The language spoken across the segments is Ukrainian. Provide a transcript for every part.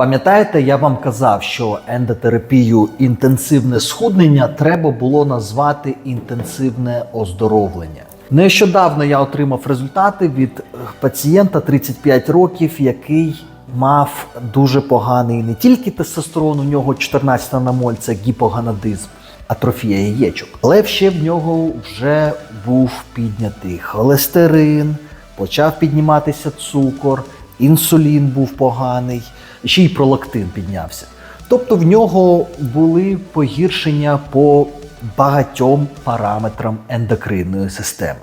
Пам'ятаєте, я вам казав, що ендотерапію інтенсивне схуднення треба було назвати інтенсивне оздоровлення. Нещодавно я отримав результати від пацієнта 35 років, який мав дуже поганий не тільки тестостерон, у нього 14 на моль, це гіпоганадизм, атрофія яєчок, але ще в нього вже був піднятий холестерин, почав підніматися цукор, інсулін був поганий, ще й пролактин піднявся. Тобто в нього були погіршення по багатьом параметрам ендокринної системи.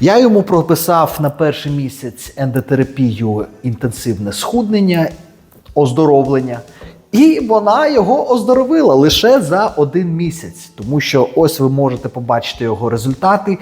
Я йому прописав на перший місяць ендотерапію інтенсивне схуднення, оздоровлення, і вона його оздоровила лише за один місяць. Тому що ось ви можете побачити його результати.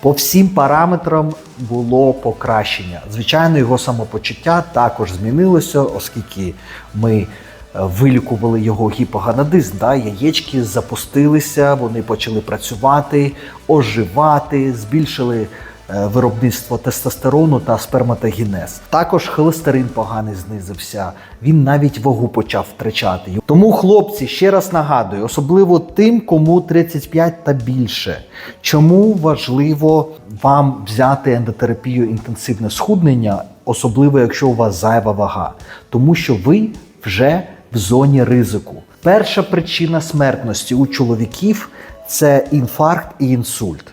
По всім параметрам було покращення. Звичайно, його самопочуття також змінилося, оскільки ми е, вилікували його гіпоганадизм. Да? Яєчки запустилися, вони почали працювати, оживати, збільшили виробництво тестостерону та сперматогенез. Також холестерин поганий знизився, він навіть вагу почав втрачати. Тому, хлопці, ще раз нагадую, особливо тим, кому 35 та більше, чому важливо вам взяти ендотерапію інтенсивне схуднення, особливо якщо у вас зайва вага, тому що ви вже в зоні ризику. Перша причина смертності у чоловіків це інфаркт і інсульт.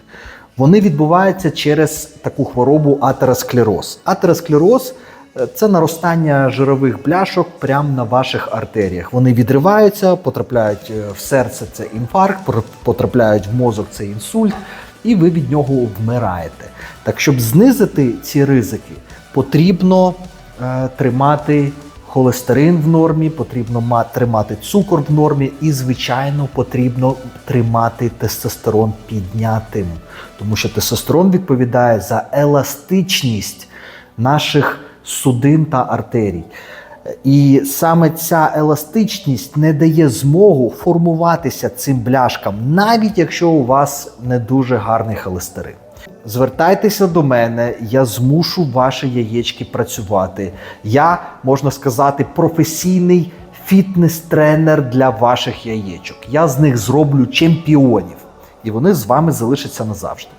Вони відбуваються через таку хворобу атеросклероз. Атеросклероз е, це наростання жирових бляшок прямо на ваших артеріях. Вони відриваються, потрапляють е, в серце це інфаркт, потрапляють в мозок це інсульт, і ви від нього вмираєте. Так, щоб знизити ці ризики, потрібно е, тримати холестерин в нормі, потрібно ма- тримати цукор в нормі, і, звичайно, потрібно тримати тестостерон піднятим, тому що тестостерон відповідає за еластичність наших судин та артерій. І саме ця еластичність не дає змогу формуватися цим бляшкам, навіть якщо у вас не дуже гарний холестерин. Звертайтеся до мене, я змушу ваші яєчки працювати. Я, можна сказати, професійний фітнес-тренер для ваших яєчок. Я з них зроблю чемпіонів, і вони з вами залишаться назавжди.